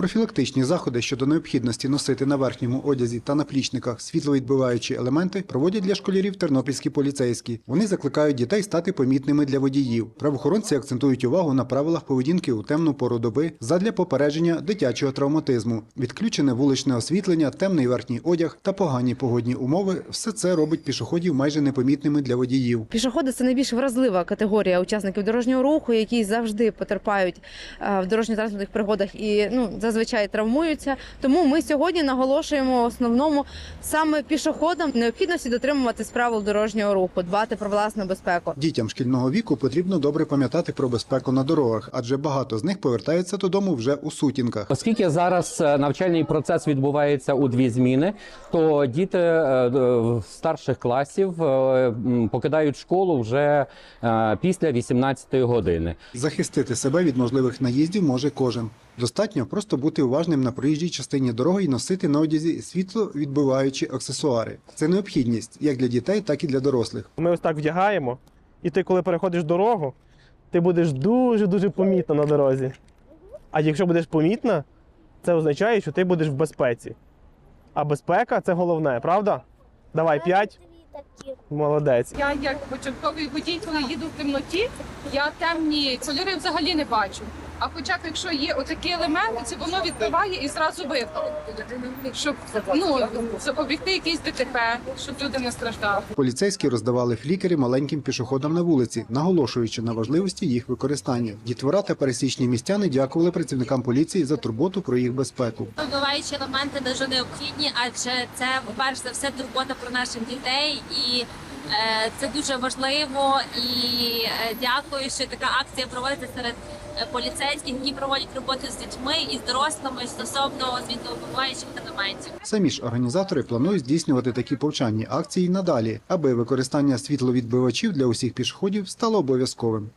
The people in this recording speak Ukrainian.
Профілактичні заходи щодо необхідності носити на верхньому одязі та наплічниках світловідбиваючі елементи проводять для школярів тернопільські поліцейські. Вони закликають дітей стати помітними для водіїв. Правоохоронці акцентують увагу на правилах поведінки у темну пору доби задля попередження дитячого травматизму. Відключене вуличне освітлення, темний верхній одяг та погані погодні умови все це робить пішоходів майже непомітними для водіїв. Пішоходи це найбільш вразлива категорія учасників дорожнього руху, які завжди потерпають е, в дорожньо-транспортних пригодах і ну зазвичай травмуються. Тому ми сьогодні наголошуємо основному саме пішоходам необхідності дотримуватись правил дорожнього руху, дбати про власну безпеку. Дітям шкільного віку потрібно добре пам'ятати про безпеку на дорогах, адже багато з них повертаються додому вже у сутінках. Оскільки зараз е, навчальний процес відбувається у дві зміни, то діти е, е, старших класів покидають школу вже після 18 години. Захистити себе від можливих наїздів може кожен. Достатньо просто бути уважним на проїжджій частині дороги і носити на одязі світловідбиваючі аксесуари. Це необхідність як для дітей, так і для дорослих. Ми ось так вдягаємо, і ти, коли переходиш дорогу, ти будеш дуже-дуже помітна на дорозі. А якщо будеш помітна, це означає, що ти будеш в безпеці. А безпека це головне, правда? Давай, п'ять. Молодець. Я як початковий водій, коли їду в темноті, я темні кольори взагалі не бачу. А хоча б якщо є отакі елементи, це воно відбиває і зразу видно. Щоб ну, запобігти якійсь ДТП, щоб люди не страждали. Поліцейські роздавали флікери маленьким пішоходам на вулиці, наголошуючи на важливості їх використання. Дітвора та пересічні містяни дякували працівникам поліції за турботу про їх безпеку. Вбиваючі елементи дуже необхідні, адже це перш за все турбота про наших дітей, і це дуже важливо. І е, дякую, що така акція проводиться серед е, поліцейських, які проводять роботу з дітьми і з дорослими стосовно світловбиваючих елементів. Самі ж організатори планують здійснювати такі повчальні акції надалі, аби використання світловідбивачів для усіх пішоходів стало обов'язковим.